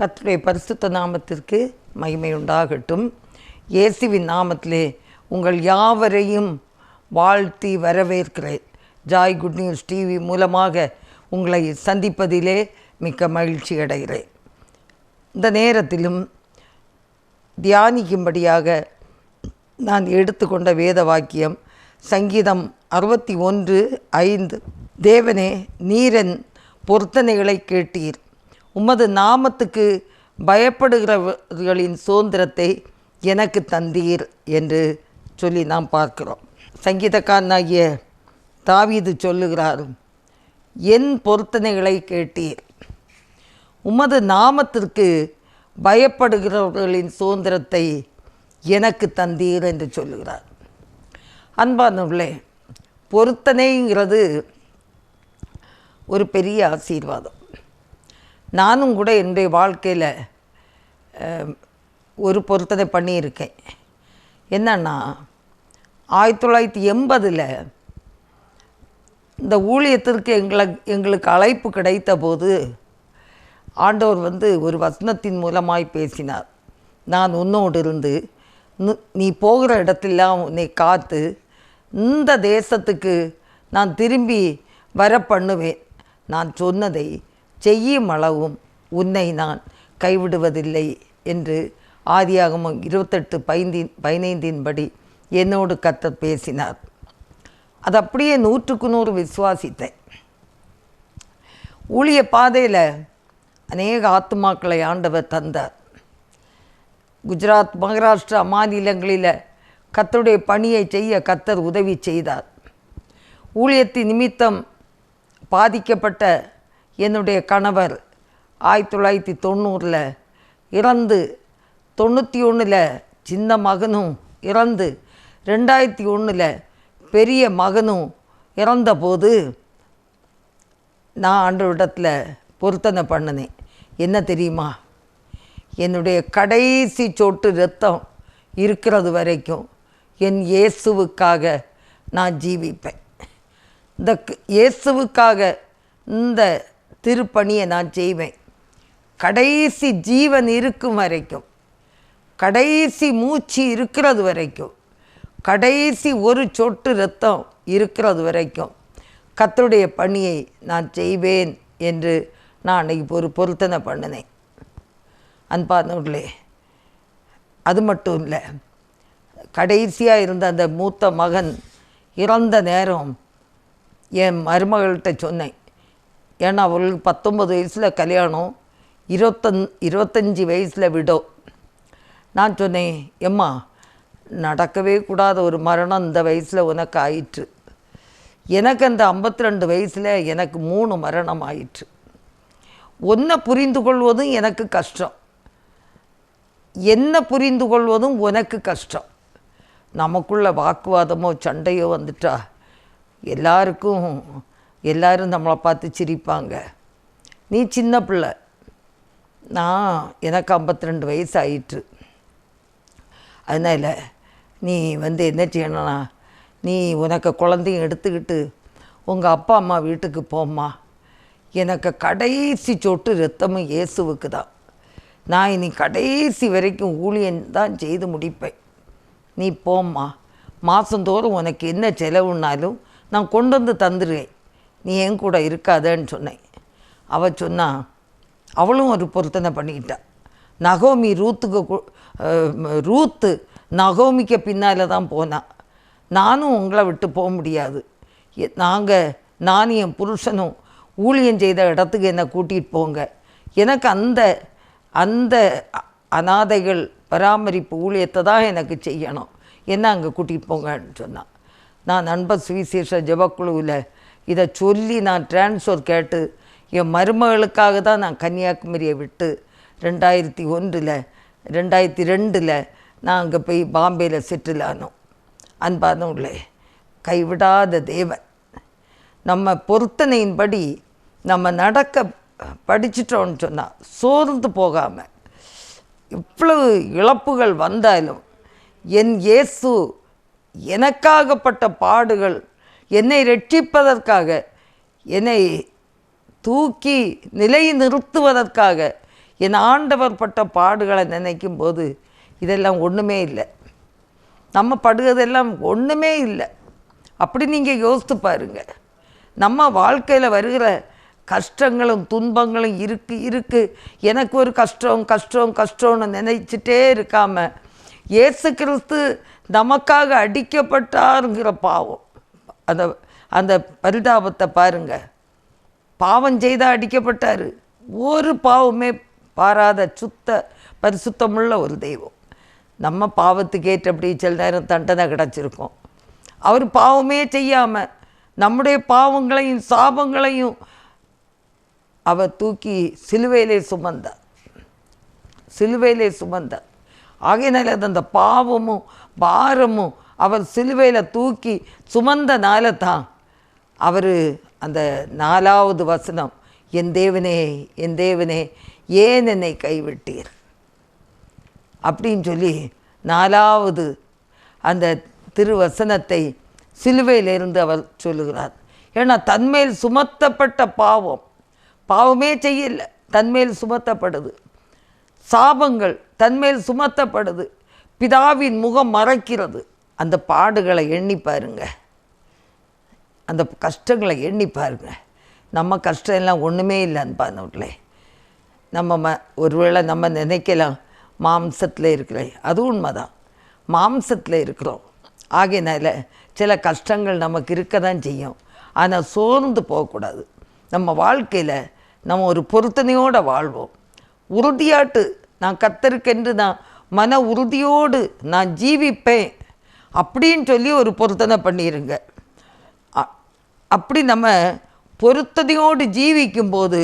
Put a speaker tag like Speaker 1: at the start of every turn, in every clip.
Speaker 1: கத்துடைய பரிசுத்த நாமத்திற்கு மகிமை உண்டாகட்டும். இயேசுவின் நாமத்திலே உங்கள் யாவரையும் வாழ்த்தி வரவேற்கிறேன். ஜாய் குட் நியூஸ் டிவி மூலமாக உங்களை சந்திப்பதிலே மிக்க மகிழ்ச்சி அடைகிறேன். இந்த நேரத்திலும் தியானிக்கும்படியாக நான் எடுத்துக்கொண்ட வேத வாக்கியம் சங்கீதம் அறுபத்தி ஒன்று ஐந்து. தேவனே நீரன் பொருத்தனைகளை கேட்டீர். உமது நாமத்துக்கு பயப்படுகிறவர்களின் சுதந்திரத்தை எனக்கு தந்தீர் என்று சொல்லி நாம் பார்க்கிறோம். சங்கீதக்காரனாகிய தாவீது சொல்லுகிறார் என் பொருத்தனைகளை கேட்டீர். உமது நாமத்திற்கு பயப்படுகிறவர்களின் சுதந்திரத்தை எனக்கு தந்தீர் என்று சொல்லுகிறார். அன்பானவர்களே பொருத்தனைங்கிறது ஒரு பெரிய ஆசீர்வாதம். நானும் கூட என்னுடைய வாழ்க்கையில் ஒரு பொருத்தனை பண்ணியிருக்கேன். என்னன்னா ஆயிரத்தி தொள்ளாயிரத்தி எண்பதில் இந்த ஊழியத்திற்கு எங்களை எங்களுக்கு அழைப்பு கிடைத்த போது ஆண்டவர் வந்து ஒரு வசனத்தின் மூலமாய் பேசினார். நான் உன்னோடு இருந்து நீ போகிற இடத்தெல்லாம் உன்னை காத்து இந்த தேசத்துக்கு நான் திரும்பி வர பண்ணுவேன் நான் சொன்னதை செய்யும் அளவும் உன்னை நான் கைவிடுவதில்லை என்று ஆதியாகமும் இருபத்தெட்டு பதிந்தின் பதினைந்தின்படி என்னோடு கத்தர் பேசினார். அது அப்படியே நூற்றுக்கு நூறு விசுவாசித்தேன். ஊழிய பாதையில் அநேக ஆத்துமாக்களை ஆண்டவர் தந்தார். குஜராத் மகாராஷ்டிரா மாநிலங்களில் கத்தருடைய பணியை செய்ய கத்தர் உதவி செய்தார். ஊழியத்தின் நிமித்தம் பாதிக்கப்பட்ட என்னுடைய கணவர் ஆயிரத்தி தொள்ளாயிரத்தி தொண்ணூறில் இறந்து தொண்ணூற்றி ஒன்றில் சின்ன மகனும் இறந்து ரெண்டாயிரத்தி ஒன்றில் பெரிய மகனும் இறந்தபோது நான் ஆண்டவரிடத்தில் பொருத்தனை பண்ணினேன். என்ன தெரியுமா? என்னுடைய கடைசி சொட்டு ரத்தம் இருக்கிறது வரைக்கும் என் இயேசுவுக்காக நான் ஜீவிப்பேன். இந்த க- இயேசுவுக்காக இந்த திருப்பணியை நான் செய்வேன். கடைசி ஜீவன் இருக்கும் வரைக்கும் கடைசி மூச்சு இருக்கிறது வரைக்கும் கடைசி ஒரு சொட்டு ரத்தம் இருக்கிறது வரைக்கும் கத்துடைய பணியை நான் செய்வேன் என்று நான் அன்றைக்கி ஒரு பொருத்தனை பண்ணினேன். அன்பானவர்களே அது மட்டும் இல்லை கடைசியாக இருந்த அந்த மூத்த மகன் இறந்த நேரம் என் மருமகள்கிட்ட சொன்னேன். ஏன்னா அவளுக்கு பத்தொம்பது வயசில் கல்யாணம் இருபத்தஞ் இருபத்தஞ்சி வயசில் விடோ. நான் சொன்னேன் எம்மா நடக்கவே கூடாத ஒரு மரணம் இந்த வயசில் உனக்கு ஆயிற்று. எனக்கு அந்த ஐம்பத்தி ரெண்டு வயசில் எனக்கு மூணு மரணம் ஆயிற்று. ஒன்றை புரிந்து கொள்வதும் எனக்கு கஷ்டம். என்ன புரிந்து கொள்வதும் உனக்கு கஷ்டம். நமக்குள்ள வாக்குவாதமோ சண்டையோ வந்துட்டா எல்லாருக்கும் எல்லாரும் நம்மளை பார்த்து சிரிப்பாங்க. நீ சின்ன பிள்ளை. நான் எனக்கு ஐம்பத்தி ரெண்டு வயசு ஆயிற்று. அதனால் நீ வந்து என்ன செய்யணும்னா நீ உனக்கு குழந்தையும் எடுத்துக்கிட்டு உங்கள் அப்பா அம்மா வீட்டுக்கு போம்மா. எனக்கு கடைசி சொட்டு ரத்தமும் இயேசுவுக்கு தான். நான் இனி கடைசி வரைக்கும் ஊழியன் தான் செய்து முடிப்பேன். நீ போம்மா. மாதந்தோறும் உனக்கு என்ன செலவுனாலும் நான் கொண்டு வந்து தந்துடுவேன் நீ என் கூட இருக்காதேன்னு சொன்னேன். அவள் சொன்னால் அவளும் ஒரு பொருத்தனை பண்ணிக்கிட்டா. நகோமி ரூத்துக்கு ரூத்து நகோமிக்கு பின்னால் தான் போனான் நானும் உங்களை விட்டு போக முடியாது. நாங்கள் நான் என் புருஷனும் ஊழியம் செய்த இடத்துக்கு என்னை கூட்டிகிட்டு போங்க. எனக்கு அந்த அந்த அனாதைகள் பராமரிப்பு ஊழியத்தை தான் எனக்கு செய்யணும். என்ன அங்கே கூட்டிகிட்டு போங்கன்னு சொன்னான் நான் நண்பர் சுவிசேஷ ஜபக்குழுவில் இதை சொல்லி நான் ட்ரான்ஸ்ஃபர் கேட்டு என் மருமகளுக்காக தான் நான் கன்னியாகுமரியை விட்டு ரெண்டாயிரத்தி ஒன்றில் ரெண்டாயிரத்தி ரெண்டில் நான் அங்கே போய் பாம்பேயில் செட்டில் ஆனோம். அன்பானவர்களே கைவிடாத தேவன். நம்ம பொருத்தனையின்படி நம்ம நடக்க படிச்சிட்டோம்னு சொன்னால் சோர்ந்து போகாமல் இவ்வளவு இழப்புகள் வந்தாலும் என் இயேசு எனக்காகப்பட்ட பாடுகள் என்னை ரட்சிப்பதற்காக என்னை தூக்கி நிலை நிறுத்துவதற்காக என் ஆண்டவர் பட்ட பாடுகளை நினைக்கும் போது இதெல்லாம் ஒன்றுமே இல்லை. நம்ம படுகிறதெல்லாம் ஒன்றுமே இல்லை. அப்படி நீங்கள் யோசித்து பாருங்க. நம்ம வாழ்க்கையில் வருகிற கஷ்டங்களும் துன்பங்களும் இருக்கு இருக்கு. எனக்கு ஒரு கஷ்டம் கஷ்டம் கஷ்டம்னு நினைச்சிட்டே இருக்காமல் இயேசு கிறிஸ்து நமக்காக அடிக்கப்பட்டாருங்கிற பாவம். அந்த அந்த பரிதாபத்தை பாருங்க. பாவம் செய்தால் அடிக்கப்பட்டார். ஒரு பாவமே பாராத சுத்த பரிசுத்தமுள்ள ஒரு தெய்வம். நம்ம பாவத்துக்கு ஏற்றபடி சில நேரம் தண்டனை கிடச்சிருக்கோம். அவர் பாவமே செய்யாமல் நம்முடைய பாவங்களையும் சாபங்களையும் அவர் தூக்கி சிலுவையிலே சுமந்தார். சிலுவையிலே சுமந்தார். ஆகையினால அது அந்த பாவமும் பாரமும் அவர் சிலுவையில் தூக்கி சுமந்தனால தான் அவர் அந்த நாலாவது வசனம் என் தேவனே என் தேவனே ஏன் என்னை கைவிட்டீர்? அப்படின்னு சொல்லி நாலாவது அந்த திருவசனத்தை சிலுவையிலிருந்து அவர் சொல்லுகிறார். ஏன்னா தன்மேல் சுமத்தப்பட்ட பாவம் பாவமே செய்யல தன்மேல் சுமத்தப்படுது. சாபங்கள் தன்மேல் சுமத்தப்படுது பிதாவின் முகம் மறைக்கிறது. அந்த பாடுகளை எண்ணி பாருங்க. அந்த கஷ்டங்களை எண்ணி பாருங்க. நம்ம கஷ்டம் எல்லாம் ஒன்றுமே இல்லை அன்பானவர்களே நம்ம ம ஒருவேளை நம்ம நினைக்கலாம் மாம்சத்தில் இருக்கிறேன் அது உண்மைதான். மாம்சத்தில் இருக்கிறோம். ஆகையினால சில கஷ்டங்கள் நமக்கு இருக்க தான் செய்யும். ஆனால் சோர்ந்து போகக்கூடாது. நம்ம வாழ்க்கையில் நம்ம ஒரு பொருத்தனையோடு வாழ்வோம். உறுதியாட்டு நான் கத்தருக்கென்று நான் மன உறுதியோடு நான் ஜீவிப்பேன். அப்படின்னு சொல்லி ஒரு பொருத்தனை பண்ணிடுங்க அப்படி நம்ம பொருத்தனையோடு ஜீவிக்கும்போது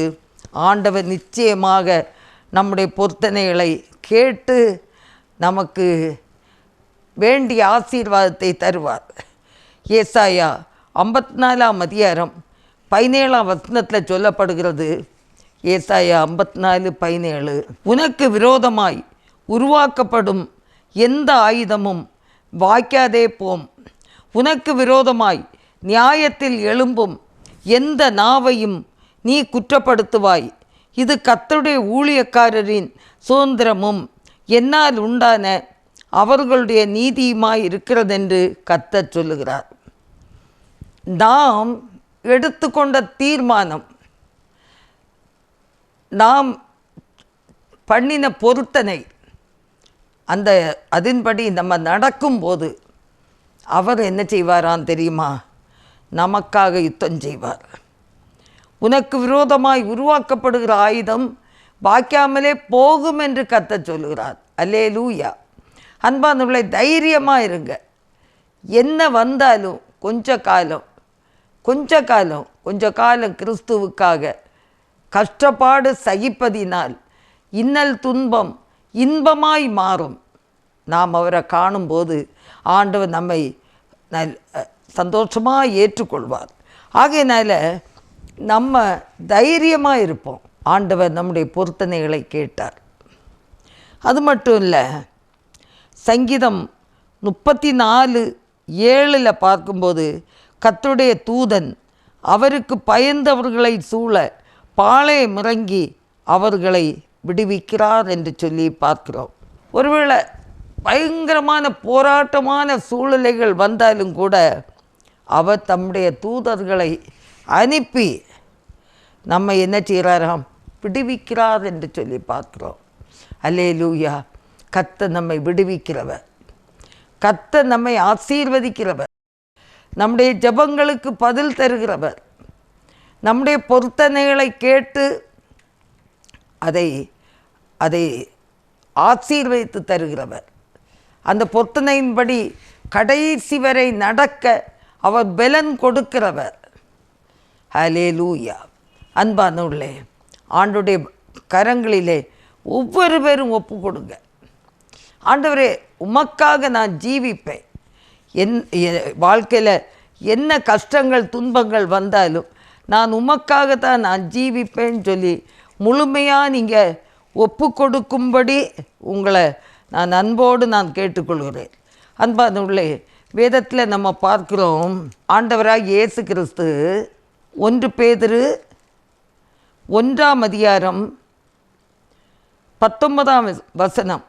Speaker 1: ஆண்டவர் நிச்சயமாக நம்முடைய பொருத்தனைகளை கேட்டு நமக்கு வேண்டிய ஆசீர்வாதத்தை தருவார். ஏசாயா ஐம்பத்தி நாலாம் அதிகாரம் பதினேழாம் வசனத்தில் சொல்லப்படுகிறது. ஏசாயா ஐம்பத்தி நாலு பதினேழு உனக்கு விரோதமாய் உருவாக்கப்படும் எந்த ஆயுதமும் வாய்க்காதே போம். உனக்கு விரோதமாய் நியாயத்தில் எழும்பும் எந்த நாவையும் நீ குற்றப்படுத்துவாய். இது கத்தருடைய ஊழியக்காரரின் சுதந்திரமும் என்னால் உண்டான அவர்களுடைய நீதியுமாய் இருக்கிறதென்று கத்தர் சொல்லுகிறார். நாம் எடுத்துக்கொண்ட தீர்மானம் நாம் பண்ணின பொருத்தனை அந்த அதன்படி நம்ம நடக்கும்போது அவர் என்ன செய்வாராம் தெரியுமா? நமக்காக யுத்தம் செய்வார். உனக்கு விரோதமாய் உருவாக்கப்படுகிற ஆயுதம் வாய்க்காமலே போகும் என்று கத்த சொல்கிறார் அல்லே லூயா அன்பானவர்களை தைரியமாக இருங்க. என்ன வந்தாலும் கொஞ்ச காலம் கொஞ்ச காலம் கொஞ்ச காலம் கிறிஸ்துவுக்காக கஷ்டப்பாடு சகிப்பதினால் இன்னல் துன்பம் இன்பமாய் மாறும். நாம் அவரை காணும்போது ஆண்டவர் நம்மை நல் சந்தோஷமாக ஏற்றுக்கொள்வார். ஆகையினால நம்ம தைரியமாக இருப்போம். ஆண்டவர் நம்முடைய பொருத்தனைகளை கேட்டார். அது மட்டும் இல்லை சங்கீதம் முப்பத்தி நாலு ஏழில் பார்க்கும்போது கத்துடைய தூதன் அவருக்கு பயந்தவர்களை சூழ பாளையம் இறங்கி அவர்களை விடுவிக்கிறார் என்று சொல்லி பார்க்கிறோம். ஒருவேளை பயங்கரமான போராட்டமான சூழ்நிலைகள் வந்தாலும் கூட அவர் தம்முடைய தூதர்களை அனுப்பி நம்ம என்ன செய்கிறாராம்? விடுவிக்கிறார் என்று சொல்லி பார்க்குறோம். அல்லே லூயா கத்த நம்மை விடுவிக்கிறவர். கத்த நம்மை ஆசீர்வதிக்கிறவர். நம்முடைய ஜெபங்களுக்கு பதில் தருகிறவர். நம்முடைய பொருத்தனைகளை கேட்டு அதை அதை ஆசீர்வதித்து தருகிறவர். அந்த பொத்தனையின்படி கடைசி வரை நடக்க அவர் பலன் கொடுக்கிறவர். ஹலே லூயா அன்பானவர்களே ஆண்டுடைய கரங்களிலே ஒவ்வொரு பேரும் ஒப்பு கொடுங்க ஆண்டவரே உமக்காக நான் ஜீவிப்பேன். என் வாழ்க்கையில் என்ன கஷ்டங்கள் துன்பங்கள் வந்தாலும் நான் உமக்காக தான் நான் ஜீவிப்பேன்னு சொல்லி முழுமையாக நீங்கள் ஒப்பு கொடுக்கும்படி உங்களை நான் அன்போடு நான் கேட்டுக்கொள்கிறேன். உள்ளே வேதத்தில் நம்ம பார்க்கிறோம் ஆண்டவராக இயேசு கிறிஸ்து ஒன்று பேதுரு ஒன்றாம் அதிகாரம் பத்தொன்பதாம் வசனம்.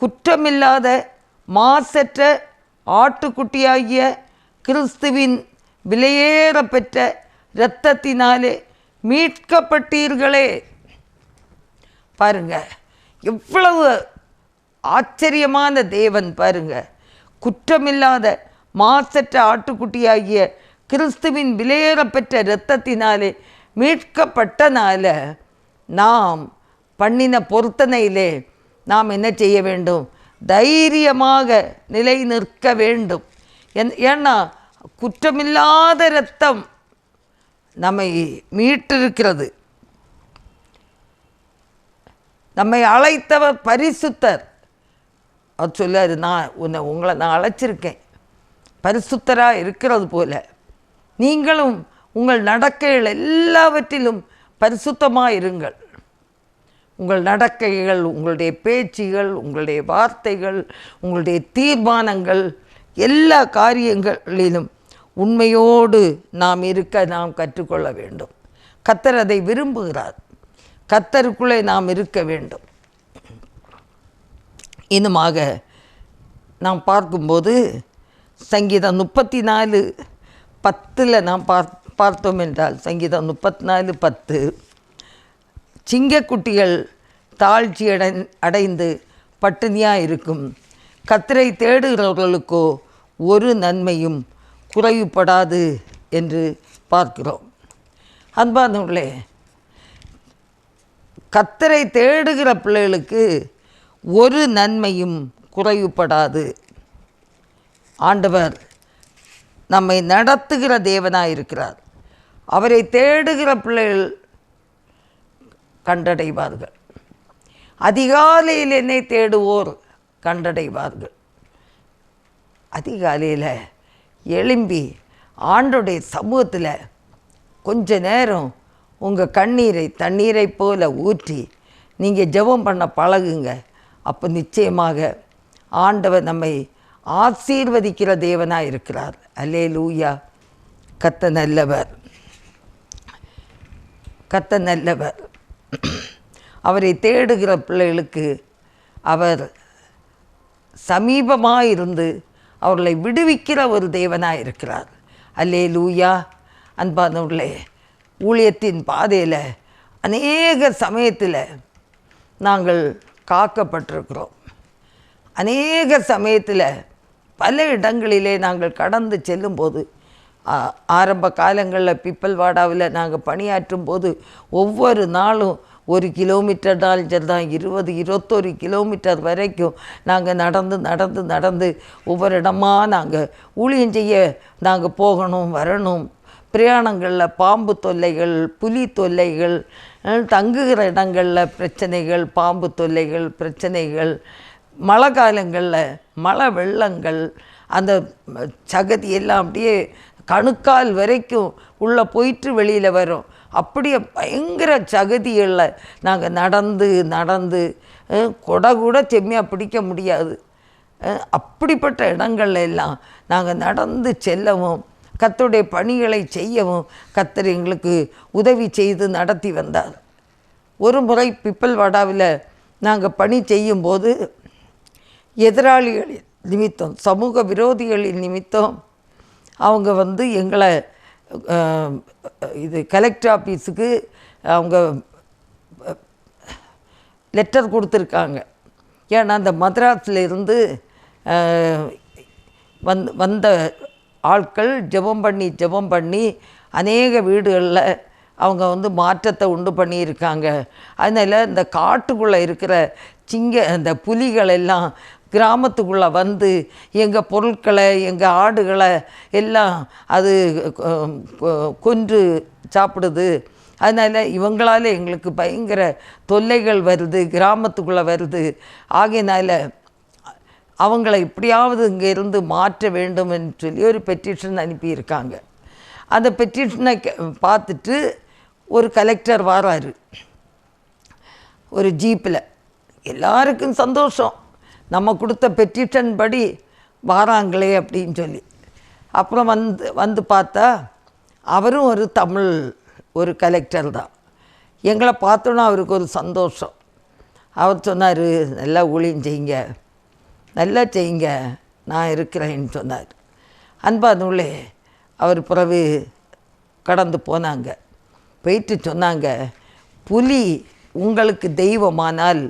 Speaker 1: குற்றமில்லாத மாசற்ற ஆட்டுக்குட்டியாகிய கிறிஸ்துவின் விலையேறப்பெற்ற இரத்தத்தினாலே மீட்கப்பட்டீர்களே. பாருங்க. எவ்வளவு ஆச்சரியமான தேவன் பாருங்க. குற்றமில்லாத மாசற்ற ஆட்டுக்குட்டியாகிய கிறிஸ்துவின் விலையேறப்பெற்ற இரத்தத்தினாலே மீட்கப்பட்டனால நாம் பண்ணின பொருத்தனையிலே நாம் என்ன செய்ய வேண்டும்? தைரியமாக நிலை நிற்க வேண்டும். என் ஏன்னா குற்றமில்லாத இரத்தம் நம்மை மீட்டிருக்கிறது. நம்மை அழைத்தவர் பரிசுத்தர். அவர் சொல்லார் நான் உன்னை உங்களை நான் அழைச்சிருக்கேன். பரிசுத்தராக இருக்கிறது போல. நீங்களும் உங்கள் நடக்கைகள் எல்லாவற்றிலும் பரிசுத்தமாக இருங்கள். உங்கள் நடக்கைகள் உங்களுடைய பேச்சுகள் உங்களுடைய வார்த்தைகள் உங்களுடைய தீர்மானங்கள் எல்லா காரியங்களிலும் உண்மையோடு நாம் இருக்க நாம் கற்றுக்கொள்ள வேண்டும். கத்தர் அதை விரும்புகிறார். கத்தருக்குள்ளே நாம் இருக்க வேண்டும். இன்னுமாக நாம் பார்க்கும்போது சங்கீதம் முப்பத்தி நாலு பத்தில் நாம் பார் பார்த்தோம் என்றால் சங்கீதம் முப்பத்தி நாலு பத்து சிங்கக்குட்டிகள் தாழ்ச்சி அடை அடைந்து பட்டினியாக இருக்கும். கத்தரை தேடுகிறவர்களுக்கோ ஒரு நன்மையும் குறைவுபடாது என்று பார்க்கிறோம். அன்பானவர்களே கத்தரை தேடுகிற பிள்ளைகளுக்கு ஒரு நன்மையும் குறைவுபடாது. ஆண்டவர் நம்மை நடத்துகிற தேவனாக இருக்கிறார். அவரை தேடுகிற பிள்ளைகள் கண்டடைவார்கள். அதிகாலையில் என்னை தேடுவோர் கண்டடைவார்கள். அதிகாலையில் எழும்பி ஆண்டுடைய சமூகத்தில் கொஞ்ச நேரம் உங்கள் கண்ணீரை தண்ணீரை போல ஊற்றி நீங்கள் ஜெபம் பண்ண பழகுங்க. அப்போ நிச்சயமாக ஆண்டவர் நம்மை ஆசீர்வதிக்கிற தேவனாக இருக்கிறார். அல்லே லூயா கத்த நல்லவர். கத்த நல்லவர். அவரை தேடுகிற பிள்ளைகளுக்கு அவர் சமீபமாக இருந்து அவர்களை விடுவிக்கிற ஒரு தேவனாக இருக்கிறார். அல்லே லூயா அன்பானவர்களே ஊழியத்தின் பாதையில் அநேக சமயத்தில் நாங்கள் காக்கப்பட்டிருக்கிறோம். அநேக சமயத்தில் பல இடங்களிலே நாங்கள் கடந்து செல்லும்போது ஆரம்ப காலங்களில் பிப்பல்வாடாவில் நாங்கள் பணியாற்றும் போது ஒவ்வொரு நாளும் ஒரு கிலோமீட்டர் தான் தான் இருபது இருபத்தொரு கிலோமீட்டர் வரைக்கும் நாங்கள் நடந்து நடந்து நடந்து ஒவ்வொரு இடமா நாங்கள் ஊழியம் செய்ய நாங்கள் போகணும் வரணும். பிரயாணங்களில் பாம்பு தொல்லைகள் புலி தொல்லைகள் தங்குகிற இடங்களில் பிரச்சனைகள் பாம்பு தொல்லைகள் பிரச்சனைகள் மழை காலங்களில் மழை வெள்ளங்கள் அந்த சகதி எல்லாம் அப்படியே கணுக்கால் வரைக்கும் உள்ளே போயிட்டு வெளியில் வரும். அப்படியே பயங்கர சகதிகளில் நாங்கள் நடந்து நடந்து கொடை கூட செம்மையாக பிடிக்க முடியாது. அப்படிப்பட்ட இடங்கள்ல எல்லாம் நாங்கள் நடந்து செல்லவும் கத்துடைய பணிகளை செய்யவும் கத்தர் எங்களுக்கு உதவி செய்து நடத்தி வந்தார். ஒரு முறை பிப்பல்வாடாவில் நாங்கள் பணி செய்யும்போது எதிராளிகளின் நிமித்தம் சமூக விரோதிகளின் நிமித்தம் அவங்க வந்து எங்களை இது கலெக்டர் ஆஃபீஸுக்கு அவங்க லெட்டர் கொடுத்துருக்காங்க. ஏன்னா அந்த மദ്രാஸில் இருந்து வந் வந்த ஆட்கள் ஜெபம் பண்ணி ஜெபம் பண்ணி அநேக வீடுகளில் அவங்க வந்து மாற்றத்தை உண்டு பண்ணியிருக்காங்க. அதனால் இந்த காட்டுக்குள்ளே இருக்கிற சிங்க அந்த புலிகள் எல்லாம் கிராமத்துக்குள்ளே வந்து எங்கள் பொருட்களை எங்கள் ஆடுகளை எல்லாம் அது கொ- கொன்று சாப்பிடுது. அதனால் இவங்களால எங்களுக்கு பயங்கர தொல்லைகள் வருது கிராமத்துக்குள்ளே வருது. ஆகையினால் அவங்கள எப்படியாவது இங்கேருந்து மாற்ற வேண்டும் என்று சொல்லி ஒரு பெட்டிஷன் அனுப்பியிருக்காங்க. அந்த பெட்டிஷனை பார்த்துட்டு ஒரு கலெக்டர் வராரு. ஒரு ஜீப்பில் எல்லாருக்கும் சந்தோஷம். நம்ம கொடுத்த பெட்டிஷன் படி வாராங்களே அப்படின்னு சொல்லி. அப்புறம் வந்து வந்து பார்த்தா அவரும் ஒரு தமிழ் ஒரு கலெக்டர் தான். எங்களை பார்த்தோன்னா அவருக்கு ஒரு சந்தோஷம். அவர் சொன்னார் நல்லா ஊழியம் செய்யுங்க. நல்லா செய்யுங்க நான் இருக்கிறேன்னு சொன்னார். அன்பானுள்ளே அவர் பிறகு கடந்து போனாங்க. போயிட்டு சொன்னாங்க புலி உங்களுக்கு தெய்வமானால்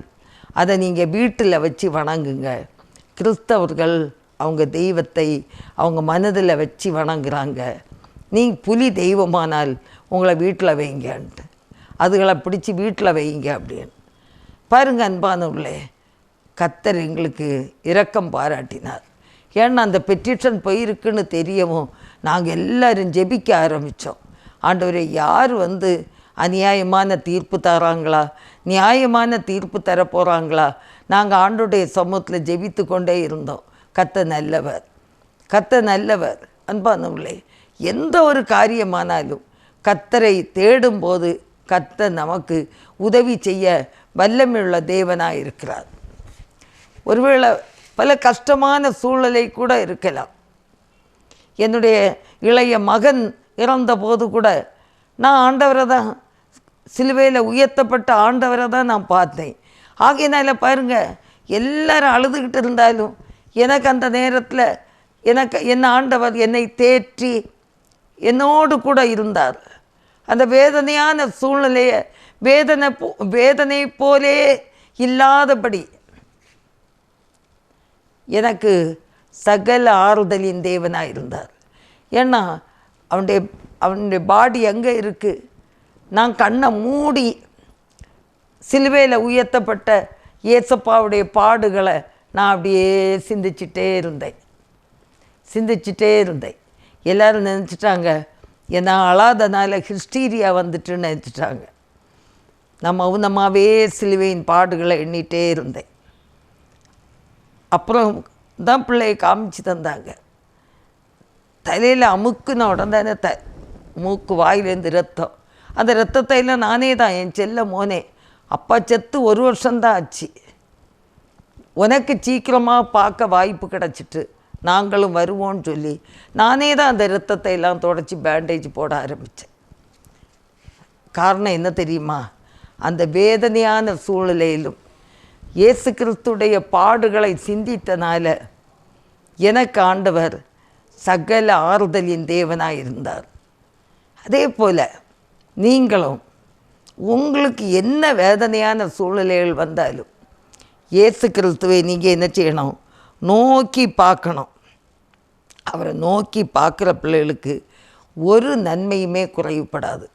Speaker 1: அதை நீங்கள் வீட்டில் வச்சு வணங்குங்க. கிறிஸ்தவர்கள் அவங்க தெய்வத்தை அவங்க மனதில் வச்சு வணங்குறாங்க. நீ புலி தெய்வமானால் உங்களை வீட்டில் வைங்கன்ட்டு. அதுகளை பிடிச்சி வீட்டில் வைங்க அப்படின்னு. பாருங்கள் அன்பானவர்களே கத்தர் எங்களுக்கு இரக்கம் பாராட்டினார். ஏன்னா அந்த பெட்டிஷன் போயிருக்குன்னு தெரியவும் நாங்கள் எல்லாரும் ஜெபிக்க ஆரம்பித்தோம் ஆண்டவரே யார் வந்து அநியாயமான தீர்ப்பு தராங்களா? நியாயமான தீர்ப்பு தர போகிறாங்களா நாங்கள் ஆண்டுடைய சமூகத்தில் ஜெபித்து கொண்டே இருந்தோம். கத்த நல்லவர். கத்த நல்லவர். அன்பானவர்களே எந்த ஒரு காரியமானாலும் கத்தரை தேடும்போது கத்த நமக்கு உதவி செய்ய வல்லமையுள்ள தேவனாக இருக்கிறார் ஒருவேளை பல கஷ்டமான சூழ்நிலை கூட இருக்கலாம். என்னுடைய இளைய மகன் இறந்தபோது கூட நான் ஆண்டவரை தான் சிலுவையில் உயர்த்தப்பட்ட ஆண்டவரை தான் நான் பார்த்தேன். ஆகையினால பாருங்கள் எல்லாரும் அழுதுகிட்டு இருந்தாலும் எனக்கு அந்த நேரத்தில் எனக்கு என்ன ஆண்டவர் என்னை தேற்றி என்னோடு கூட இருந்தார். அந்த வேதனையான சூழ்நிலையை வேதனை போ வேதனை போலே இல்லாதபடி எனக்கு சகல ஆறுதலின் தேவனாக இருந்தார் ஏன்னா அவனுடைய அவனுடைய பாடி எங்கே இருக்குது நான் கண்ணை மூடி சிலுவையில் உயர்த்தப்பட்ட இயேசப்பாவுடைய பாடுகளை நான் அப்படியே சிந்திச்சிட்டே இருந்தேன். சிந்திச்சிட்டே இருந்தேன். எல்லோரும் நினச்சிட்டாங்க ஏன்னா அழாதனால ஹிஸ்டீரியா வந்துட்டுன்னு நினச்சிட்டாங்க. நான் மௌனமாகவே சிலுவையின் பாடுகளை எண்ணிகிட்டே இருந்தேன். அப்புறம் தான் பிள்ளையை காமிச்சு தந்தாங்க. தலையில் அமுக்குன உடனே த மூக்கு வாயிலேருந்து ரத்தம். அந்த ரத்தத்தையெல்லாம் நானே தான் என் செல்ல மோனே. அப்பா செத்து ஒரு வருஷம்தான் ஆச்சு. உனக்கு சீக்கிரமாக பார்க்க வாய்ப்பு கிடச்சிட்டு நாங்களும் வருவோம்னு சொல்லி நானே தான் அந்த ரத்தத்தை எல்லாம் தொடச்சி பேண்டேஜ் போட ஆரம்பித்தேன் காரணம் என்ன தெரியுமா? அந்த வேதனையான சூழ்நிலையிலும் இயேசு கிறிஸ்துடைய பாடுகளை சிந்தித்தனால எனக்கு ஆண்டவர் சகல ஆறுதலின் தேவனாக இருந்தார். அதே போல் நீங்களும் உங்களுக்கு என்ன வேதனையான சூழ்நிலைகள் வந்தாலும் இயேசு கிறிஸ்துவை நீங்கள் என்ன செய்யணும்? நோக்கி பார்க்கணும். அவரை நோக்கி பார்க்குற பிள்ளைகளுக்கு ஒரு நன்மையுமே குறைவுபடாது.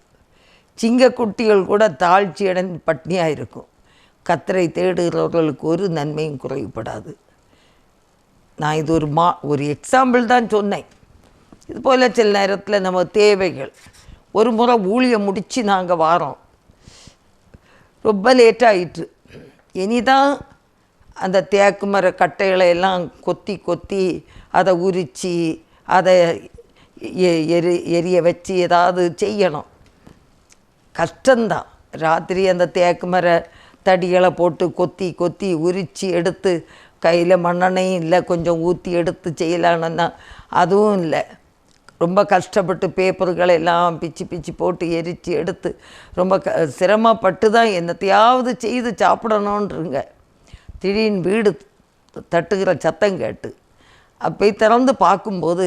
Speaker 1: சிங்கக்குட்டிகள் கூட தாழ்ச்சியுடன் பட்னியாக இருக்கும் கத்தரை தேடுகிறவர்களுக்கு ஒரு நன்மையும் குறைவுபடாது. நான் இது ஒரு மா ஒரு எக்ஸாம்பிள் தான் சொன்னேன். இது போல் சில நேரத்தில் நம்ம தேவைகள். ஒரு முறை ஊழியம் முடித்து நாங்கள் வாரோம். ரொம்ப லேட்டாகிட்டு இனிதான் அந்த தேக்கு மர கட்டைகளை எல்லாம் கொத்தி கொத்தி அதை உரித்து அதை எ- எரி எரிய வச்சு ஏதாவது செய்யணும். கஷ்டந்தான் ராத்திரி அந்த தேக்கு மர தடிகளை போட்டு கொத்தி கொத்தி உரித்து எடுத்து கையில் மண்ணெண்ணையும் இல்லை கொஞ்சம் ஊற்றி எடுத்து செய்யலான்னா அதுவும் இல்லை. ரொம்ப கஷ்டப்பட்டு பேப்பர்களை எல்லாம் பிச்சு பிச்சு போட்டு எரித்து எடுத்து ரொம்ப க சிரமப்பட்டு தான் என்னத்தையாவது செய்து சாப்பிடணுன்றங்க திடீர்னு வீடு தட்டுகிற சத்தம் கேட்டு அப்போ திறந்து பார்க்கும்போது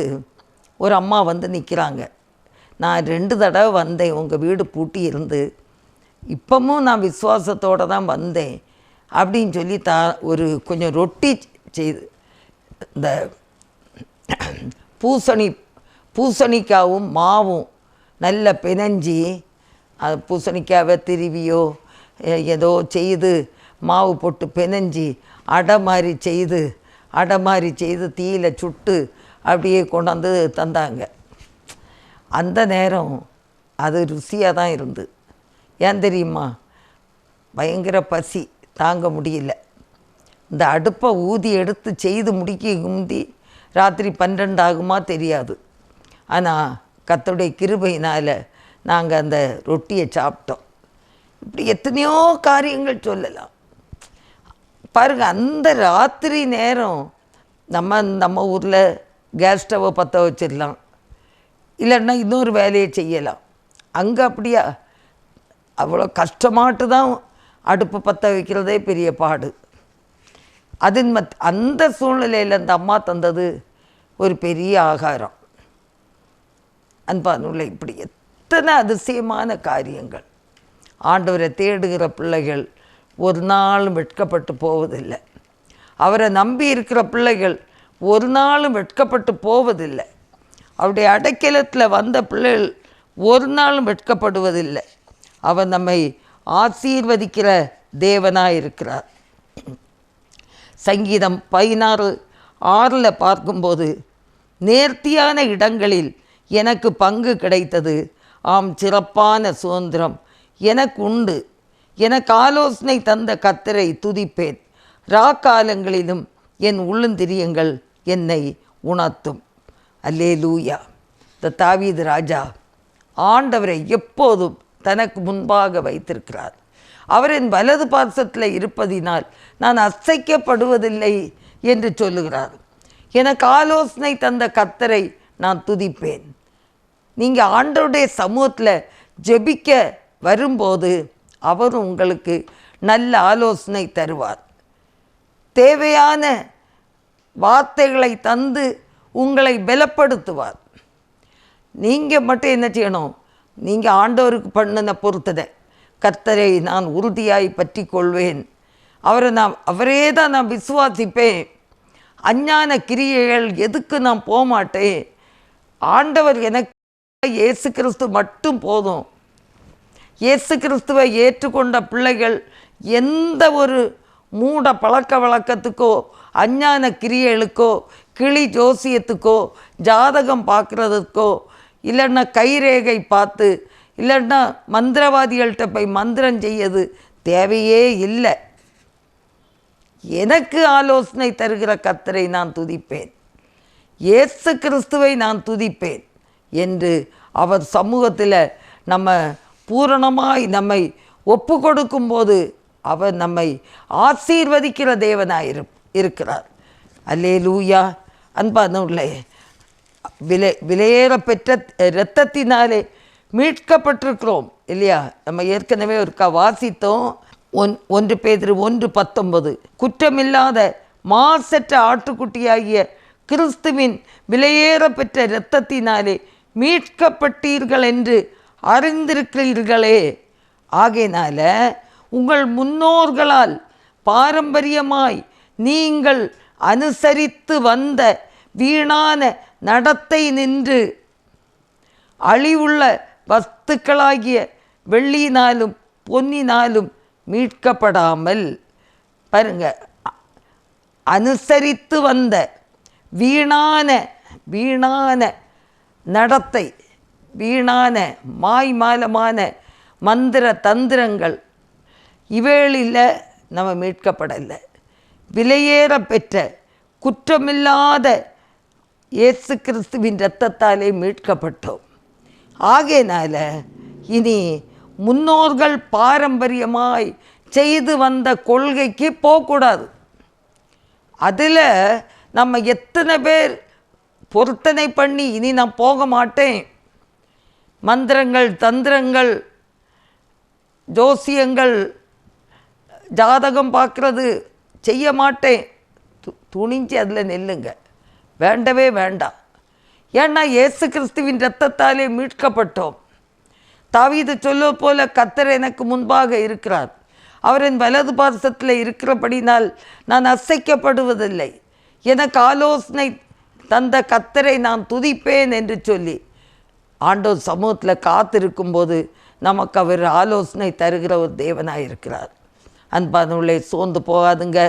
Speaker 1: ஒரு அம்மா வந்து நிற்கிறாங்க நான் ரெண்டு தடவை வந்தேன் உங்கள் வீடு பூட்டி இருந்து இப்போவும் நான் விசுவாசத்தோடு தான் வந்தேன் அப்படின்னு சொல்லி தா ஒரு கொஞ்சம் ரொட்டி செய்து இந்த பூசணி பூசணிக்காவும் மாவும் நல்ல பிணைஞ்சி அது பூசணிக்காவை திருவியோ ஏதோ செய்து மாவு போட்டு பிணைஞ்சி அடை மாதிரி செய்து அடை மாதிரி செய்து தீயில சுட்டு அப்படியே கொண்டாந்து தந்தாங்க. அந்த நேரம் அது ருசியாக தான் இருந்து ஏன் தெரியுமா? பயங்கர பசி தாங்க முடியல. இந்த அடுப்பை ஊதி எடுத்து செய்து முடிக்க முந்தி ராத்திரி பன்னெண்டு ஆகுமா தெரியாது. ஆனால் கத்துடைய கிருபையினால் நாங்கள் அந்த ரொட்டியை சாப்பிட்டோம். இப்படி எத்தனையோ காரியங்கள் சொல்லலாம். பாருங்க அந்த ராத்திரி நேரம் நம்ம நம்ம ஊரில் கேஸ் ஸ்டவ்வை பற்ற வச்சிடலாம். இல்லைன்னா இன்னொரு வேலையை செய்யலாம். அங்கே அப்படியா? அவ்வளோ கஷ்டமாட்டு தான் அடுப்பு பற்ற வைக்கிறதே பெரிய பாடு. அதன் மத் அந்த சூழ்நிலையில் அந்த அம்மா தந்தது ஒரு பெரிய ஆகாரம். அன்பானுள்ள இப்படி எத்தனை அதிசயமான காரியங்கள். ஆண்டவரை தேடுகிற பிள்ளைகள் ஒரு நாளும் வெட்கப்பட்டு போவதில்லை. அவரை நம்பி இருக்கிற பிள்ளைகள் ஒரு நாளும் வெட்கப்பட்டு போவதில்லை. அவருடைய அடைக்கலத்தில் வந்த பிள்ளைகள் ஒரு நாளும் வெட்கப்படுவதில்லை. அவர் நம்மை ஆசீர்வதிக்கிற தேவனாக இருக்கிறார் சங்கீதம் பதினாறு ஆறில் பார்க்கும்போது நேர்த்தியான இடங்களில் எனக்கு பங்கு கிடைத்தது. ஆம் சிறப்பான சுதந்திரம் எனக்கு உண்டு எனக்கு ஆலோசனை தந்த கத்தரை துதிப்பேன். ராக்காலங்களிலும் என் உள்ளந்திரியங்கள் என்னை உணர்த்தும். அல்லே லூயா த தாவீது ராஜா ஆண்டவரை எப்போதும் தனக்கு முன்பாக வைத்திருக்கிறார். அவரின் வலது பாசத்தில் இருப்பதினால் நான் அசைக்கப்படுவதில்லை என்று சொல்லுகிறார். எனக்கு ஆலோசனை தந்த கத்தரை நான் துதிப்பேன். நீங்கள் ஆண்டருடைய சமூகத்தில் ஜெபிக்க வரும்போது அவர் உங்களுக்கு நல்ல ஆலோசனை தருவார். தேவையான வார்த்தைகளை தந்து உங்களை பலப்படுத்துவார். நீங்கள் மட்டும் என்ன செய்யணும்? நீங்கள் ஆண்டவருக்கு பண்ணின பொறுத்ததை கர்த்தரை நான் உறுதியாய் பற்றி கொள்வேன் அவரை நான் அவரே தான் நான் விசுவாசிப்பேன். அஞ்ஞான கிரியைகள் எதுக்கு நான் போகமாட்டேன்? ஆண்டவர் எனக்கு இயேசு கிறிஸ்து மட்டும் போதும். இயேசு கிறிஸ்துவை ஏற்றுக்கொண்ட பிள்ளைகள் எந்த ஒரு மூட பழக்க வழக்கத்துக்கோ அஞ்ஞான கிரியைகளுக்கோ கிளி ஜோசியத்துக்கோ ஜாதகம் பார்க்குறதுக்கோ இல்லைன்னா கைரேகை பார்த்து இல்லைன்னா மந்திரவாதிகள்கிட்ட போய் மந்திரம் செய்யது தேவையே இல்லை. எனக்கு ஆலோசனை தருகிற கத்தரை நான் துதிப்பேன். இயேசு கிறிஸ்துவை நான் துதிப்பேன் என்று அவர் சமூகத்தில் நம்ம பூரணமாய் நம்மை ஒப்பு கொடுக்கும்போது அவர் நம்மை ஆசீர்வதிக்கிற தேவனாய் இரு இருக்கிறார். அல்லே லூயா அன்பானவர்களே விலை விலையேற பெற்ற இரத்தத்தினாலே மீட்கப்பட்டிருக்கிறோம் இல்லையா? நம்ம ஏற்கனவே ஒருக்கா வாசித்தோம். ஒன் ஒன்று பேதிரு ஒன்று பத்தொன்பது. குற்றமில்லாத மாசற்ற ஆட்டுக்குட்டியாகிய கிறிஸ்துவின் விலையேற பெற்ற இரத்தத்தினாலே மீட்கப்பட்டீர்கள் என்று அறிந்திருக்கிறீர்களே. ஆகையினால உங்கள் முன்னோர்களால் பாரம்பரியமாய் நீங்கள் அனுசரித்து வந்த வீணான நடத்தை நின்று அழிவுள்ள வஸ்துக்களாகிய வெள்ளியினாலும் பொன்னினாலும் மீட்கப்படாமல் பாருங்க அனுசரித்து வந்த வீணான வீணான நடத்தை வீணான மாய்மாலமான மந்திர தந்திரங்கள் இவைகளில் நம்ம மீட்கப்படலை. விலையேற பெற்ற குற்றமில்லாத இயேசு கிறிஸ்துவின் இரத்தத்தாலே மீட்கப்பட்டோம். ஆகையினால இனி முன்னோர்கள் பாரம்பரியமாய் செய்து வந்த கொள்கைக்கு போகக்கூடாது. அதில் நம்ம எத்தனை பேர் பொருத்தனை பண்ணி இனி நான் போக மாட்டேன். மந்திரங்கள் தந்திரங்கள் ஜோசியங்கள் ஜாதகம் பார்க்குறது செய்ய மாட்டேன். து துணிஞ்சு அதில் நெல்லுங்க. வேண்டவே வேண்டாம். ஏன்னா இயேசு கிறிஸ்துவின் இரத்தத்தாலே மீட்கப்பட்டோம். தாவீது சொல்ல போல கத்தர் எனக்கு முன்பாக இருக்கிறார். அவரின் வலது பாரசத்தில் இருக்கிறபடினால் நான் அசைக்கப்படுவதில்லை. எனக்கு ஆலோசனை தந்த கத்தரை நான் துதிப்பேன் என்று சொல்லி. ஆண்டோர் சமூகத்தில் காத்திருக்கும்போது நமக்கு அவர் ஆலோசனை தருகிற ஒரு தேவனாக இருக்கிறார் அன்பானுள்ளே சோர்ந்து போகாதுங்க.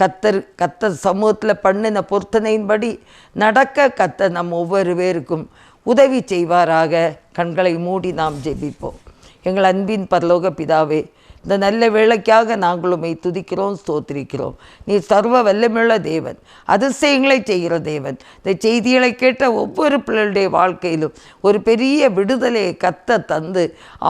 Speaker 1: கத்தர் கத்தர் சமூகத்தில் பண்ணின பொருத்தனையின்படி நடக்க கத்தர் நம் ஒவ்வொரு பேருக்கும் உதவி செய்வாராக. கண்களை மூடி நாம் ஜெபிப்போம். எங்கள் அன்பின் பரலோக பிதாவே இந்த நல்ல வேலைக்காக நாங்கள் துதிக்கிறோம் ஸ்தோத்திரிக்கிறோம். நீ சர்வ வல்லமுள்ள தேவன் அதிசயங்களை செய்கிற தேவன். இந்த செய்திகளை கேட்ட ஒவ்வொரு பிள்ளைகளுடைய வாழ்க்கையிலும் ஒரு பெரிய விடுதலையை கத்த தந்து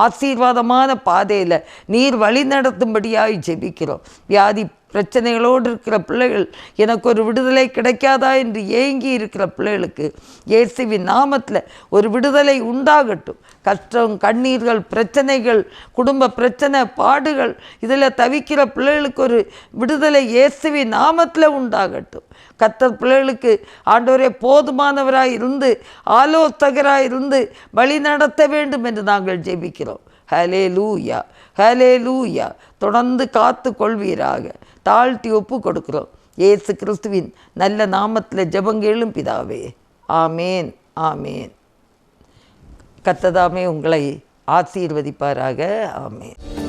Speaker 1: ஆசீர்வாதமான பாதையில் நீர் வழி நடத்தும்படியாய் ஜெபிக்கிறோம். வியாதி பிரச்சனைகளோடு இருக்கிற பிள்ளைகள் எனக்கு ஒரு விடுதலை கிடைக்காதா என்று ஏங்கி இருக்கிற பிள்ளைகளுக்கு இயேசுவின் நாமத்தில் ஒரு விடுதலை உண்டாகட்டும். கஷ்டம் கண்ணீர்கள் பிரச்சனைகள் குடும்ப பிரச்சனை பாடுகள் இதில் தவிக்கிற பிள்ளைகளுக்கு ஒரு விடுதலை இயேசுவின் நாமத்தில் உண்டாகட்டும். கத்தர் பிள்ளைகளுக்கு ஆண்டவரே போதுமானவராக இருந்து ஆலோசகராக இருந்து வழி நடத்த வேண்டும் என்று நாங்கள் ஜெபிக்கிறோம். ஹலே லூயா ஹலே லூயா தொடர்ந்து காத்து கொள்வீராக. தாழ்த்தி ஒப்பு கொடுக்கிறோம். ஏசு கிறிஸ்துவின் நல்ல நாமத்தில் ஜபங்கேளும் பிதாவே. ஆமேன் ஆமேன். கத்ததாமே உங்களை ஆசீர்வதிப்பாராக. ஆமேன்.